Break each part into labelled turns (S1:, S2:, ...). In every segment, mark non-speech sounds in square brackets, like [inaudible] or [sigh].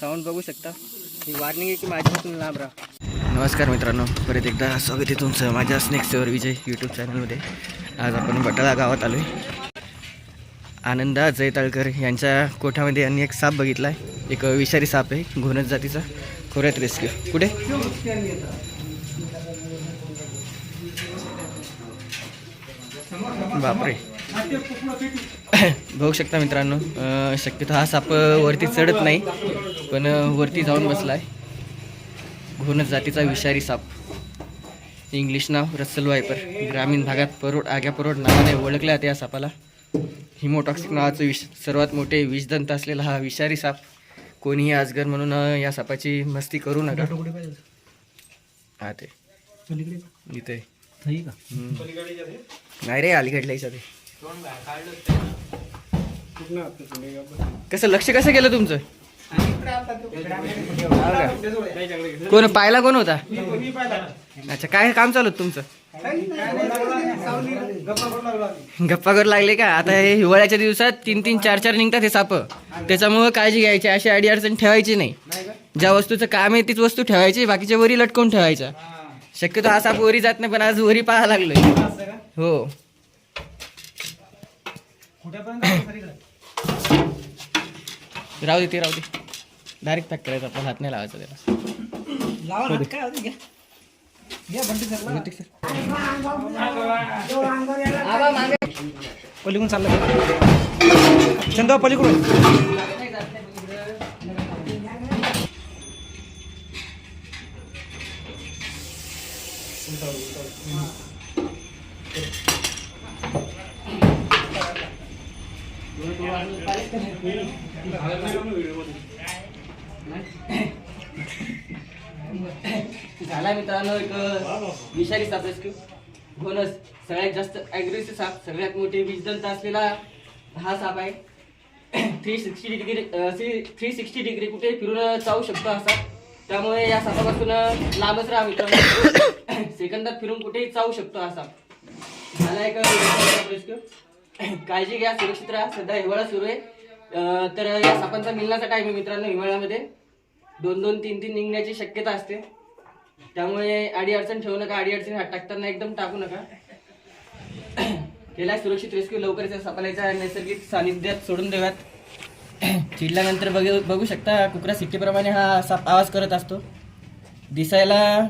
S1: Sound बघू शकता. ही warning आहे की माझ्यापासून लांब राहा.
S2: नमस्कार मित्रांनो परत एकदा स्वागत आहे तुमचं माझ्या स्नेक्सवर विजय यूट्यूब चॅनलमध्ये आज आपण बटाळा गावात आलो आहे आनंदा जयताळकर यांच्या कोठामध्ये यांनी एक साप बघितला आहे एक विषारी साप आहे घोणस जातीचा. खोऱ्यात रेस्क्यू कुठे? बापरे. [coughs] बघू शकता मित्रांनो शक्यतो हा साप वरती चढत नाही पण वरती जाऊन बसला आहे घोणस जातीचा विषारी साप. इंग्लिश नाव रस्सल वायपर. ग्रामीण भागात परोड आग्या परोड नावाने ओळखल्या जाते या सापाला. हिमोटॉक्सिक नावाचं विष सर्वात मोठे विषदंत असलेला हा विषारी साप. कोणीही आजगर म्हणून या सापाची मस्ती करू नका. हा ते. इथे. नाही रे ते कसं लक्ष कसं केलं तुमचं? कोण पाहिला कोण होता? अच्छा काय काम चालू होतं तुमचं? गप्पा करू लागले का? आता हे हिवाळ्याच्या दिवसात तीन तीन चार चार निघतात हे साप. त्याच्यामुळं काळजी घ्यायची अशी अडी अडचण ठेवायची नाही. ज्या वस्तूचं काम आहे तीच वस्तू ठेवायची बाकीच्या वरी लटकवून ठेवायच्या. शक्यतो हा साप वरी जात नाही पण आज वरी पाहा लागलोय. हो. राहू दे ते राहू दे. डायरेक्ट पॅक करायचं आपण हात नाही लावायचा त्याला.
S3: पलीकडून चाललं चंदा पलीकडून.
S2: झाला मित्रांनो एक विषारी साप रेस्क्यू घोणस सगळ्यात जास्त अग्रेसिव्ह साप सगळ्यात मोठी विजदंत असलेला हा साप आहे. Three sixty degree three sixty degree कुठे फिरून चावू शकतो हा साप. त्यामुळे या सापापासून लांबच राहा मित्रांनो. [coughs] सेकंदात फिरून कुठेही चावू शकतो हा साप. झाला एक रेस्क्यू काळजी घ्या सुरक्षित राहा. सध्या हिवाळा सुरू आहे. तर या सापांचा मिलनाचा टाईम आहे मित्रांनो हिवाळ्यामध्ये. दोन दोन तीन तीन निघण्याची शक्यता असते. त्यामुळे आडी अडचण ठेवू नका आडी अडचण हात टाकताना एकदम टाकू नका. केला सुरक्षित रेस्क्यू लवकरच या नैसर्गिक सानिध्यात सोडून देव्यात चिडल्यानंतर बघू बघू शकता कुकरा सिट्टीप्रमाणे हा साप आवाज करत असतो. दिसायला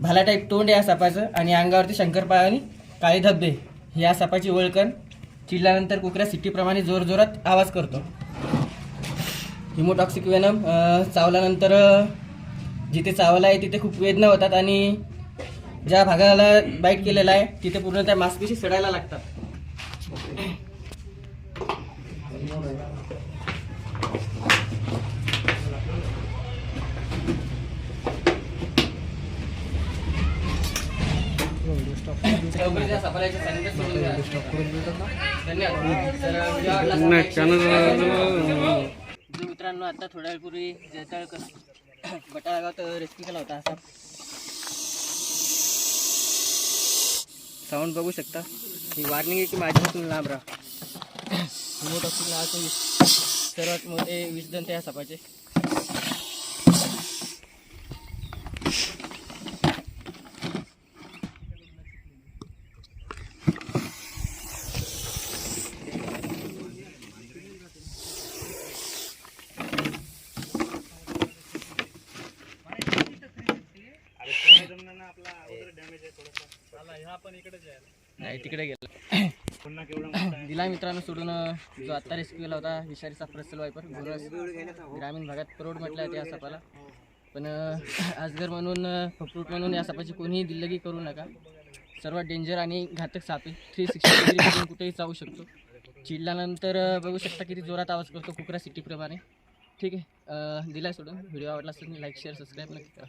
S2: भाला टाईप तोंड आहे या सापाचं आणि अंगावरती शंकरपाळ आणि काळे धब्बे या सापाची ओळखण. चिडल्यानंतर कुकऱ्या सिट्टीप्रमाणे जोरजोरात आवाज करतो. हिमोटॉक्सिक वेनम चावल्यानंतर जिथे चावला आहे तिथे खूप वेदना होतात आणि ज्या भागाला बाईट केलेला आहे तिथे पूर्ण त्या मांसपेशी सडायला लागतात. लवकरच या सापालाच्या सानिध्यात सोडून धन्यवाद मित्रांनो आता थोड्या वेळपूर्वी जैताळकर बटाळा [coughs] गावात रेस्क्यू केला होता असा.
S1: साऊंड बघू शकता. ही वॉर्निंग आहे की माझ्यापासून लांब राहा.
S2: मोठ [coughs] असून सर्वात मोठे वीस विषदंत या सापाचे नाही तिकडे गेला. दिला मित्रांनो सोडून जो आत्ता रेस्क्यू केला होता विषारी साप रस्सल वायपर गुरस. ग्रामीण भागात परोड म्हटलं त्या सापाला. पण आजगर म्हणून फ्रूट म्हणून या सापाची कोणीही दिल्लगी करू नका. सर्वात डेंजर आणि घातक साप आहे. थ्री सिक्स्टी डिग्री कुठेही चावू शकतो. चिडल्यानंतर बघू शकता किती जोरात आवाज करतो कुकरा सिटीप्रमाणे ठीक आहे अं, दिलाय सोडून. व्हिडिओ आवडला असेल लाईक शेअर सबस्क्राईब नक्की करा.